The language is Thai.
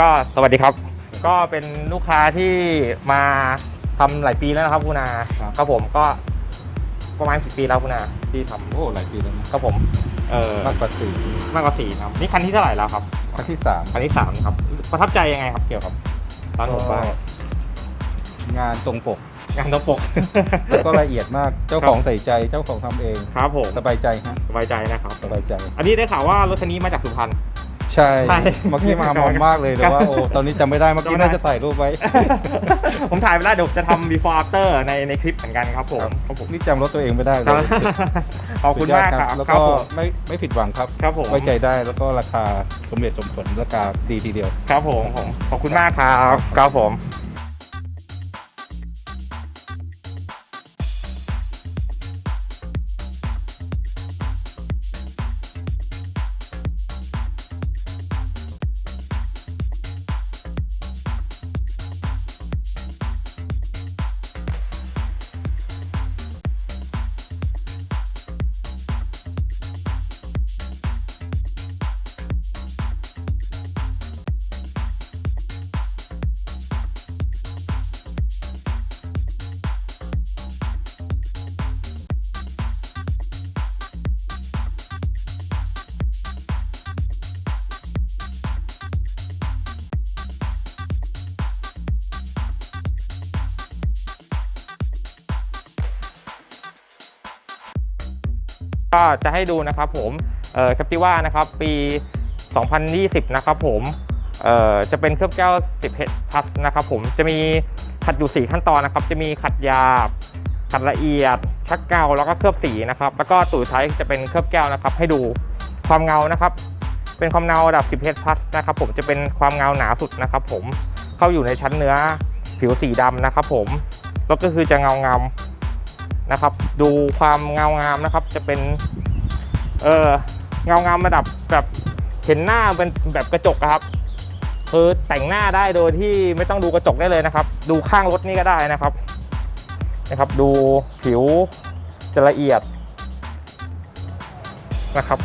ก็สวัสดีครับ ก็เป็นลูกค้าที่มาทำหลายปีแล้วนะครับคุณอาครับ ครับผมก็ประมาณกี่ปีแล้วคุณอาที่ทโอ้หลายปีแล้วนะำครับผมเออมากกว่าสี่มากกว่าสี่ครับนี่คันที่เท่าไหร่แล้วครับ ครั้งที่สามคันที่สามครับประทับใจยังไงครับเกี่ยวกับร้านผมบ้างงานตรงปก งานตัวปก แล้วก็ละเอียดมากเจ้าของใส่ใจเจ้าของทำเอง ครับผมสบายใจฮะสบายใจนะครับ สบายใจอันนี้ได้ข่าวว่ารถคันนี้มาจากสุพรรณ ใช่ใช่ เมื่อกี้มามองมากเลยแต่ว่าโอ้ตอนนี้จำไม่ได้เมื่อกี้จำไม่ได้น่าจะถ่ายรูปไว้ ผมถ่ายไปแล้วเดี๋ยวจะทำ before after ในในคลิปเหมือนกันครับผมครับผมนี่จำรถตัวเองไม่ได้เลยขอบคุณมากครับแล้วครัก็บผมไม่ไม่ผิดหวังครับครับผมไว้ใจได้แล้วก็ราคาสมเหตุสมผลราคาดีทีเดียว ครับผมผมขอบคุณมากครับครับผม ก็จะให้ดูนะครับผมเอ่อแคปติว่านะครับปี 2020 นะครับผมเอ่อจะเป็นเคลือบแก้ว 10 h พัสนะครับผมจะมีขัดอยู่ 4 ขั้นตอนนะครับ จะมีขัดหยาบขัดละเอียด ชักเกาแล้วก็เคลือบสีนะครับ แล้วก็ตูดท้ายจะเป็นเคลือบแก้วนะครับ ให้ดูความเงานะครับ เป็นความเงาระดับ 10 h พัสนะครับ ผมจะเป็นความเงาหนาสุดนะครับ ผมเข้าอยู่ในชั้นเนื้อผิวสีดำนะครับ ผมแล้วก็คือจะเงาเงา นะครับ ดูความเงางามนะครับ จะเป็น เออเงางามระดับแบบเห็นหน้าเป็นแบบกระจกครับคือแต่งหน้าได้โดยที่ไม่ต้องดูกระจกได้เลยนะครับ ดูข้างรถนี่ก็ได้นะครับนะครับ ดูผิวจะละเอียดนะครับ